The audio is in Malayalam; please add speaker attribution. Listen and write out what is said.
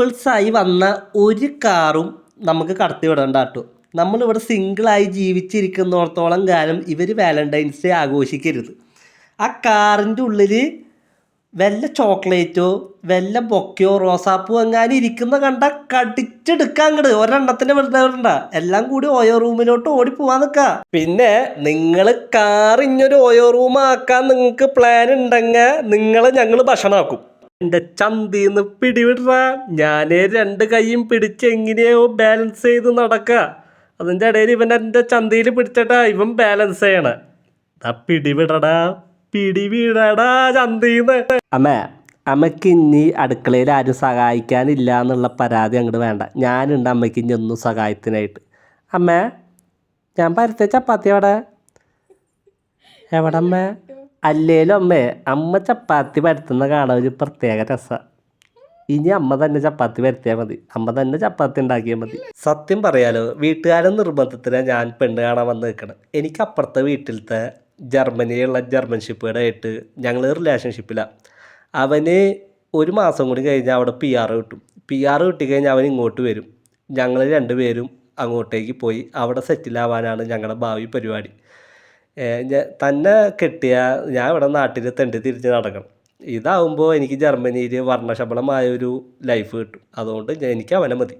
Speaker 1: കപ്പിൾസായി വന്ന ഒരു കാറും നമുക്ക് കടത്തി വിടണ്ട കേട്ടോ. നമ്മളിവിടെ സിംഗിളായി ജീവിച്ചിരിക്കുന്നിടത്തോളം കാലം ഇവർ വാലന്റൈൻസ് ഡേ ആഘോഷിക്കരുത്. ആ കാറിന്റെ ഉള്ളിൽ വല്ല ചോക്ലേറ്റോ വല്ല ബൊക്കയോ റോസാപ്പൂ എങ്ങാനും ഇരിക്കുന്ന കണ്ട കടിച്ചെടുക്കാൻ അങ്ങട് ഒരെണ്ണത്തിന് വിടണ്ട. എല്ലാം കൂടി ഓയോ റൂമിലോട്ട് ഓടി പോവാൻ നിൽക്കുക പിന്നെ നിങ്ങൾ കാർ ഇഞ്ഞൊരു ഓയോ റൂമാക്കാൻ നിങ്ങൾക്ക് പ്ലാൻ ഉണ്ടെങ്കിൽ നിങ്ങളെ ഞങ്ങൾ ഭക്ഷണമാക്കും എന്റെ ചന്തീന്ന് പിടിവിട ഞാൻ രണ്ട് കൈയും പിടിച്ച് എങ്ങനെയോ ബാലൻസ് ചെയ്ത് നടക്കുക അതിന്റെ ഇടയിൽ ഇവൻ എന്റെ ചന്തയിൽ പിടിച്ചിട്ടാ. ഇവൻ ബാലൻസ് ചെയ്യണ. ആ പിടിവിടടാ പിടിവിടടാ ചന്തീന്ന്. അമ്മേ അമ്മയ്ക്ക് ഇനി അടുക്കളയിൽ ആരും സഹായിക്കാനില്ല എന്നുള്ള പരാതി അങ്ങോട്ട് വേണ്ട. ഞാനുണ്ട് അമ്മയ്ക്ക് ഇനി ഒന്നും സഹായത്തിനായിട്ട്. അമ്മേ ഞാൻ പരത്തെ ചപ്പാത്തി എവിടെ? എവിടെ അമ്മ? അല്ലേലും അമ്മേ അമ്മ ചപ്പാത്തി പരത്തുന്ന കാണാൻ ഒരു പ്രത്യേക രസമാണ് ഇനി അമ്മ തന്നെ ചപ്പാത്തി വരുത്തിയാൽ മതി. അമ്മ തന്നെ ചപ്പാത്തി ഉണ്ടാക്കിയാൽ മതി. സത്യം പറയാലോ വീട്ടുകാരൻ നിർബന്ധത്തിന് ഞാൻ പെണ്ണ് കാണാൻ വന്ന് നിൽക്കണം എനിക്ക് അപ്പുറത്തെ വീട്ടിലത്തെ ജർമ്മനിയിലുള്ള ജർമ്മൻഷിപ്പുകളുടെ ആയിട്ട് ഞങ്ങൾ റിലേഷൻഷിപ്പിലാണ് അവന് ഒരു മാസം കൂടി കഴിഞ്ഞാൽ അവിടെ പി ആർ കിട്ടും. പി ആർ കിട്ടിക്കഴിഞ്ഞാൽ അവൻ ഇങ്ങോട്ട് വരും. ഞങ്ങൾ രണ്ടുപേരും അങ്ങോട്ടേക്ക് പോയി അവിടെ സെറ്റിലാവാനാണ് ഞങ്ങളുടെ ഭാവി പരിപാടി. തന്നെ കെട്ടിയ ഞാൻ ഇവിടെ നാട്ടിൽ തെണ്ടി തിരിച്ച് നടക്കണം. ഇതാവുമ്പോൾ എനിക്ക് ജർമ്മനിയിൽ വർണശബളമായ ഒരു ലൈഫ് കിട്ടും. അതുകൊണ്ട് എനിക്ക് അവനെ മതി.